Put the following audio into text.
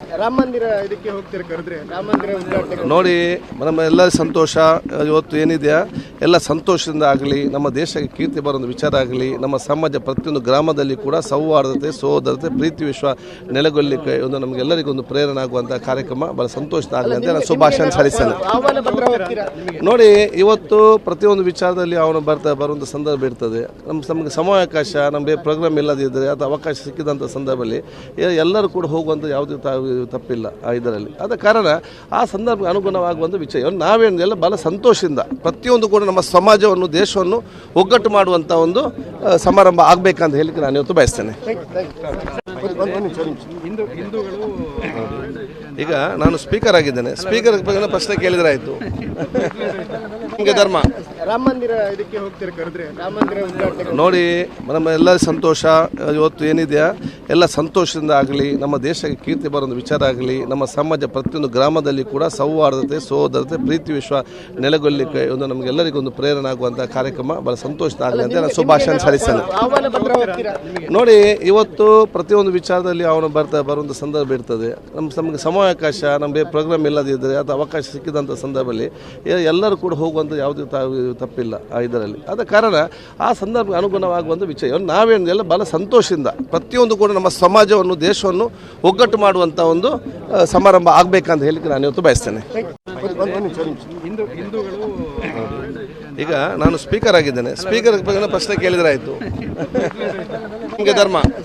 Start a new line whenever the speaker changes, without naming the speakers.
ರಾಮ ಮಂದಿರ ಇದಕ್ಕೆ ಹೋಗ್ತೀರಾ ಕರೆದ್ರೆ? ರಾಮ ಮಂದಿರ ಉದ್ಘಾಟನೆ.
ನೋಡಿ ನಮ್ಮ ಎಲ್ಲ ಸಂತೋಷ ಇವತ್ತು ಏನಿದೆಯಾ ಎಲ್ಲ ಸಂತೋಷದಿಂದ ಆಗಲಿ ನಮ್ಮ ದೇಶಕ್ಕೆ ಕೀರ್ತಿ ಬರೋ ಒಂದು ವಿಚಾರ ಆಗಲಿ ನಮ್ಮ ಸಮಾಜ ಪ್ರತಿಯೊಂದು ಗ್ರಾಮದಲ್ಲಿ ಕೂಡ ಸೌಹಾರ್ದತೆ ಸೋದರತೆ ಪ್ರೀತಿ ವಿಶ್ವ ನೆಲೆಗೊಳ್ಳಲಿಕ್ಕೆ ಒಂದು ನಮಗೆಲ್ಲರಿಗೂ ಒಂದು ಪ್ರೇರಣೆ ಆಗುವಂಥ ಕಾರ್ಯಕ್ರಮ. ಬಹಳ ಸಂತೋಷದ ಆಗಲಿ ಅಂತ ನಾನು ಶುಭಾಶಯ ಸಲ್ಲಿಸ್ತೇನೆ. ನೋಡಿ ಇವತ್ತು ಪ್ರತಿಯೊಂದು ವಿಚಾರದಲ್ಲಿ ಅವನು ಬರ್ತಾ ಬರುವಂಥ ಸಂದರ್ಭ ಇರ್ತದೆ. ನಮ್ಮ ನಮಗೆ ಸಮಯಾವಕಾಶ ನಮಗೆ ಪ್ರೋಗ್ರಾಮ್ ಇಲ್ಲದಿದ್ದರೆ ಅಥವಾ ಅವಕಾಶ ಸಿಕ್ಕಿದಂಥ ಸಂದರ್ಭದಲ್ಲಿ ಎಲ್ಲರೂ ಕೂಡ ಹೋಗುವಂಥ ಯಾವುದೇ ತ- ತಪ್ಪಿಲ್ಲ ಆ ಇದರಲ್ಲಿ. ಆದ ಕಾರಣ ಆ ಸಂದರ್ಭಕ್ಕೆ ಅನುಗುಣವಾಗುವಂಥ ವಿಷಯ ನಾವೇನೆಲ್ಲ ಬಹಳ ಸಂತೋಷದಿಂದ ಪ್ರತಿಯೊಂದು ಕೂಡ ನಮ್ಮ ಸಮಾಜವನ್ನು ದೇಶವನ್ನು ಒಗ್ಗಟ್ಟು ಮಾಡುವಂಥ ಒಂದು ಸಮಾರಂಭ ಆಗಬೇಕಂತ ಹೇಳಿಕ್ಕೆ ನಾನು ಇವತ್ತು ಬಯಸ್ತೇನೆ. ಈಗ ನಾನು ಸ್ಪೀಕರ್ ಆಗಿದ್ದೇನೆ. ಸ್ಪೀಕರ್ ಬಗ್ಗೆ ಪ್ರಶ್ನೆ ಕೇಳಿದ್ರೆ ಆಯಿತು ನಿಮಗೆ ಧರ್ಮ.
ರಾಮ ಮಂದಿರ ಇದಕ್ಕೆ ಹೋಗ್ತೀರ ಕರೆದ್ರೆ? ರಾಮ ಮಂದಿರ ಉದ್ಘಾಟನೆ.
ನೋಡಿ ನಮ್ಮ ಎಲ್ಲ ಸಂತೋಷ ಇವತ್ತು ಏನಿದೆಯಾ? ಎಲ್ಲ ಸಂತೋಷದಿಂದ ಆಗಲಿ ನಮ್ಮ ದೇಶಕ್ಕೆ ಕೀರ್ತಿ ಬರೋ ಒಂದು ವಿಚಾರ ಆಗಲಿ ನಮ್ಮ ಸಮಾಜ ಪ್ರತಿಯೊಂದು ಗ್ರಾಮದಲ್ಲಿ ಕೂಡ ಸೌಹಾರ್ದತೆ ಸೋದರತೆ ಪ್ರೀತಿ ವಿಶ್ವ ನೆಲೆಗೊಳ್ಳಲಿಕ್ಕೆ ಒಂದು ನಮಗೆಲ್ಲರಿಗೂ ಒಂದು ಪ್ರೇರಣೆ ಆಗುವಂಥ ಕಾರ್ಯಕ್ರಮ. ಬಹಳ ಸಂತೋಷದ ಆಗಲಿ ಅಂತ ನಾನು ಶುಭಾಶಯ ಸಲ್ಲಿಸ್ತೇನೆ.
ಹೋಗ್ತೀರಾ
ನೋಡಿ ಇವತ್ತು ಪ್ರತಿಯೊಂದು ವಿಚಾರದಲ್ಲಿ ಅವನು ಬರ್ತಾ ಬರುವಂಥ ಸಂದರ್ಭ ಇರ್ತದೆ. ನಮ್ಮ ನಮಗೆ ಸಮಯಾವಕಾಶ ನಮಗೆ ಪ್ರೋಗ್ರಾಮ್ ಇಲ್ಲದಿದ್ದರೆ ಅಥವಾ ಅವಕಾಶ ಸಿಕ್ಕಿದಂಥ ಸಂದರ್ಭದಲ್ಲಿ ಎಲ್ಲರೂ ಕೂಡ ಹೋಗುವಂಥ ಯಾವುದೇ ತಪ್ಪಿಲ್ಲ ಆ ಇದರಲ್ಲಿ. ಆದ ಕಾರಣ ಆ ಸಂದರ್ಭ ಅನುಗುಣವಾಗುವಂಥ ವಿಷಯ ನಾವೇನು ಎಲ್ಲ ಬಹಳ ಸಂತೋಷದಿಂದ ಪ್ರತಿಯೊಂದು ಕೂಡ ನಮ್ಮ ಸಮಾಜವನ್ನು ದೇಶವನ್ನು ಒಗ್ಗಟ್ಟು ಮಾಡುವಂಥ ಒಂದು ಸಮಾರಂಭ ಆಗಬೇಕಂತ ಹೇಳಿಕ್ಕೆ ನಾನು ಇವತ್ತು ಬಯಸ್ತೇನೆ. ಈಗ ನಾನು ಸ್ಪೀಕರ್ ಆಗಿದ್ದೇನೆ. ಸ್ಪೀಕರ್ ಪ್ರಶ್ನೆ ಕೇಳಿದ್ರೆ ಆಯಿತು. ನಿಮಗೆ ಧರ್ಮ.